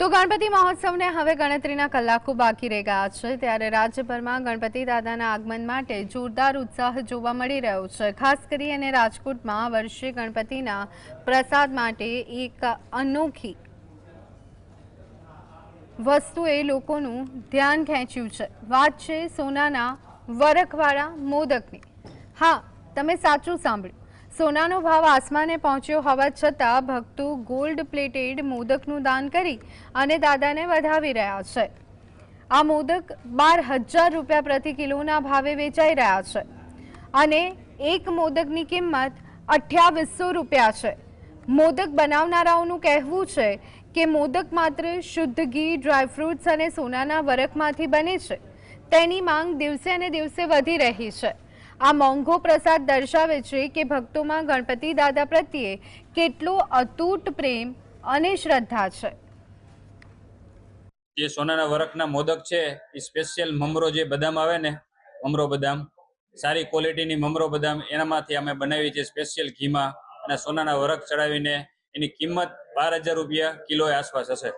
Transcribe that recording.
તો ગણપતિ મહોત્સવને હવે ગણતરીના કલાકો બાકી રહી ગયા છે. ત્યારે રાજ્યભરમાં ગણપતિ દાદાના આગમન માટે જોરદાર ઉત્સાહ જોવા મળી રહ્યો છે. ખાસ કરી અને રાજકોટમાં વર્ષે ગણપતિના પ્રસાદ માટે એક અનોખી વસ્તુએ લોકોનું ધ્યાન ખેંચ્યું છે. વાત છે સોનાના વરખવાળા મોદકની. હા, તમે સાચું સાંભળ્યું. સોનાનો ભાવ આસમાને પહોંચ્યો હોવા છતાં ભક્તો ગોલ્ડ પ્લેટેડ મોદકનું દાન કરી અને દાદાને વધાવી રહ્યા છે. આ મોદક બાર હજાર રૂપિયા પ્રતિ કિલોના ભાવે વેચાઈ રહ્યા છે. અને એક મોદકની કિંમત અઠ્યાવીસો રૂપિયા છે. મોદક બનાવનારાઓનું કહેવું છે કે મોદક માત્ર શુદ્ધ ઘી ડ્રાયફ્રૂટ્સ અને સોનાના વરખમાંથી બને છે. તેની માંગ દિવસે અને દિવસે વધી રહી છે. આ મોંઘો પ્રસાદ દર્શાવે છે કે ભક્તોમાં ગણપતિ દાદા પ્રત્યે કેટલો અતૂટ પ્રેમ અને શ્રદ્ધા છે. જે સોનાના વરખના મોદક છે, એ સ્પેશિયલ મમરો જે બદામ આવે ને, મમરો બદામ, સારી ક્વોલિટીની મમરો બદામ, એનામાંથી અમે બનાવી છે સ્પેશિયલ ઘીમાં અને સોનાના વરખ ચડાવીને એની કિંમત બાર હજાર રૂપિયા કિલો આસપાસ હશે.